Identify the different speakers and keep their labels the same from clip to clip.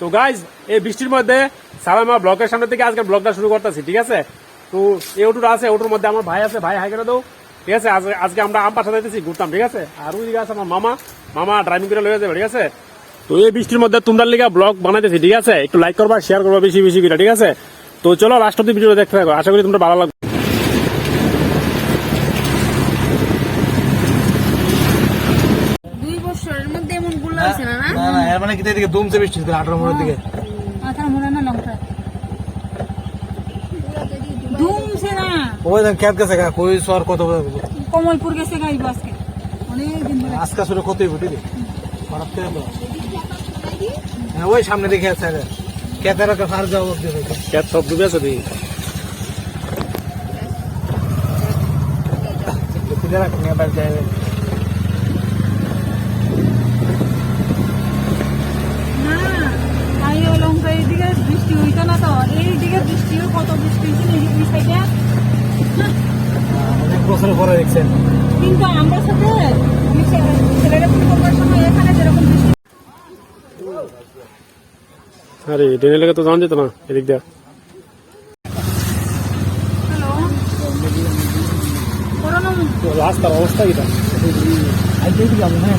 Speaker 1: তো গাইজ এই বৃষ্টির মধ্যে সালামা ব্লকের সামনে থেকে আজকে ব্লগটা শুরু করতেছি, ঠিক আছে? তো এই অটোটা আছে অটোর মধ্যে আমার ভাই আছে, ভাই হাই করে দাও ঠিক আছে? আজকে আমরা আম পাশা যাইতেছি, ঘুরতাম, ঠিক আছে? আর ওইদিকে আছে আমার মামা মামা ড্রাইভিং করে লয়ে যাবে, ঠিক আছে? তো এই বৃষ্টির মধ্যে তোমরা লিগা ব্লগ বানাইতেছি, ঠিক আছে? একটু লাইক করবা শেয়ার করবা, বেশি বেশি করে, ঠিক আছে? তো চলো অব্দি ভিডিও দেখতে থাকো, আশা করি তোমরা ভালো
Speaker 2: দুই মধ্যে এমনগুলো হয়েছে না না?
Speaker 3: না না এর মানে কি এদিকে দুমছে বৃষ্টি হচ্ছে আঠারো মোড়ের দিকে?
Speaker 2: মাথার মোড়া না লঙ্কা ধুমছে না।
Speaker 3: ওই দেখ খেত গেছে গা কই সর কত
Speaker 2: কমলপুর গেছে গাইব আজকে অনেক দিন ধরে।
Speaker 3: আজকা শুরু কতই হঠাৎ করে তো। হ্যাঁ ওই সামনে দেখে আছে রে খেতের একটা ফার যাও
Speaker 1: ক্যাট সব ডুবে আছে দেখি।
Speaker 3: খুঁজে রাখ নিয়ে বাড়ি যায়
Speaker 2: না আই ও লঙ্কা এইদিকে বৃষ্টি হইতো না তো এইদিকে বৃষ্টিও কত বৃষ্টি এই সাইডে
Speaker 3: অনেক বছর পরে দেখছেন।
Speaker 2: কিন্তু আমরা সাথে আমি ছে- ছেলেটা ফোন করবার সময় এখানে যেরকম বৃষ্টি
Speaker 1: আরে ট্রেনের লেগে তো জানা যেত না এদিক দিয়ে। রাস্তার অবস্থা কিটা
Speaker 3: আই দেখি যাব হ্যাঁ।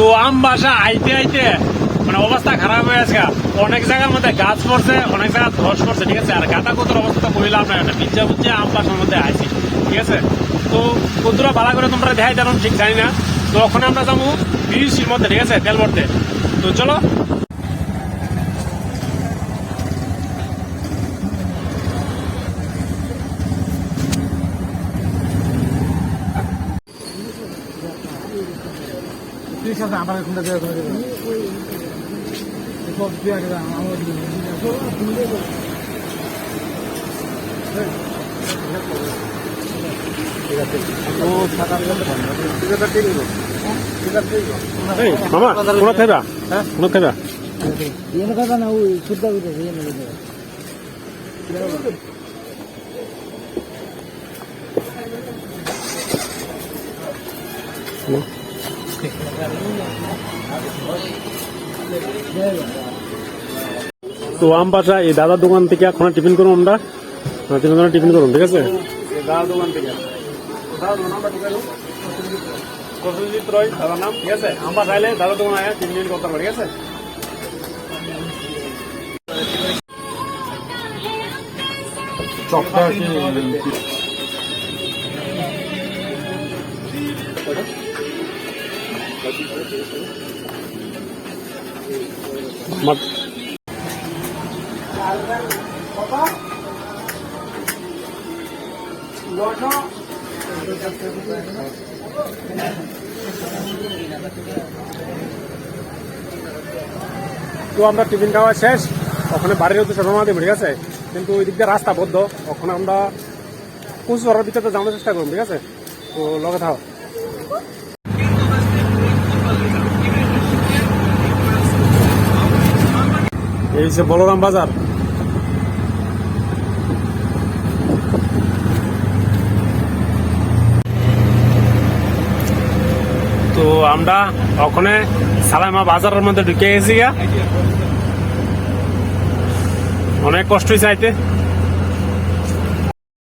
Speaker 1: তো আম বাসা আইতে আইতে মানে অবস্থা খারাপ হয়ে গেছে অনেক জায়গার মধ্যে গাছ পড়ছে, অনেক জায়গা ধস পড়ছে, ঠিক আছে? আর গাঁদা কুতুর অবস্থা কইলাম না এটা পিজ্জা বুজ্জা আম বাসার মধ্যে আইছি, ঠিক আছে? তো কুতুর ভালো করে তোমরা দেখাই জানো ঠিক জানি না। তো ওখানে আমরা যাব বিরিশির মধ্যে, ঠিক আছে? তেল ভরতে। তো চলো
Speaker 3: ঠিক আছে আমার এখানটা দেওয়া করে দেবেন সব দিয়ে আগে আমার
Speaker 1: এই মামা কোনো খাইবা
Speaker 3: হ্যাঁ?
Speaker 1: কোনো খাইবা
Speaker 3: ಏನು ಕದ ನಾವು ಶುದ್ಧ ಏನು
Speaker 1: তো আম বাসা এই দাদার দোকান থেকে এখন টিফিন করুন আমরা। তিনজনে টিফিন করুন ঠিক আছে? দাদার দোকান থেকে। দাদার দোকান আমরা ঢুকাই দেবো। প্রসেনজিৎ রয় দাদার নাম ঠিক আছে? আমরা চাইলে দাদার দোকান আয়া তিন মিনিট করতে পারি ঠিক আছে?
Speaker 3: চপটা কি
Speaker 1: মত- তো আমরা টিফিন খাওয়া শেষ। ওখানে বাড়ির উদ্দেশ্যে রওনা দেবো, ঠিক আছে? কিন্তু ওই দিক দিয়ে রাস্তা বদ্ধ। ওখানে আমরা কুচু ধরার ভিতরে যাওয়ার চেষ্টা করুন, ঠিক আছে? তো লগে থাও এই যে বলরাম বাজার। তো আমরা ওখানে সালামা বাজারের মধ্যে ঢুকে গেছি গা। অনেক কষ্ট হয়েছে